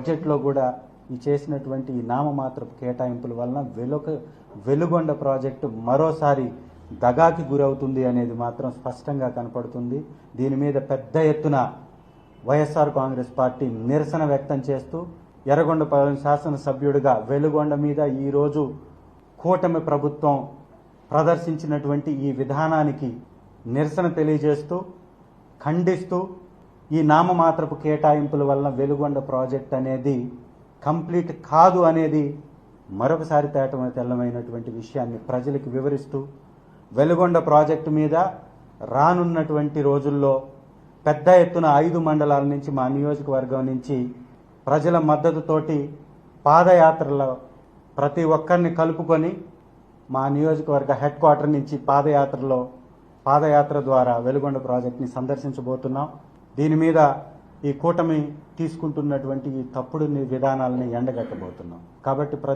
బడ్జెట్లో కూడా ఈ చేసినటువంటి ఈ నామమాత్రపు కేటాయింపుల వలన వెలుక వెలుగొండ ప్రాజెక్టు మరోసారి దగాకి గురవుతుంది అనేది మాత్రం స్పష్టంగా కనపడుతుంది. దీని మీద పెద్ద ఎత్తున వైఎస్ఆర్ కాంగ్రెస్ పార్టీ నిరసన వ్యక్తం చేస్తూ ఎర్రగొండపాలెం శాసనసభ్యుడిగా వెలుగొండ మీద ఈరోజు కూటమి ప్రభుత్వం ప్రదర్శించినటువంటి ఈ విధానానికి నిరసన తెలియజేస్తూ ఖండిస్తూ ఈ నామమాత్రపు కేటాయింపుల వలన వెలుగొండ ప్రాజెక్ట్ అనేది కంప్లీట్ కాదు అనేది మరొకసారి తేటమ తెల్లమైనటువంటి విషయాన్ని ప్రజలకు వివరిస్తూ వెలుగొండ ప్రాజెక్టు మీద రానున్నటువంటి రోజుల్లో పెద్ద ఎత్తున ఐదు మండలాల నుంచి మా నియోజకవర్గం నుంచి ప్రజల మద్దతుతోటి పాదయాత్రలో ప్రతి ఒక్కరిని కలుపుకొని మా నియోజకవర్గ హెడ్ క్వార్టర్ నుంచి పాదయాత్రలో పాదయాత్ర ద్వారా వెలుగొండ ప్రాజెక్ట్ని సందర్శించబోతున్నాం. దీని మీద ఈ కూటమి తీసుకుంటున్నటువంటి ఈ తప్పుడు విధానాలని ఎండగట్టబోతున్నాం. కాబట్టి ప్ర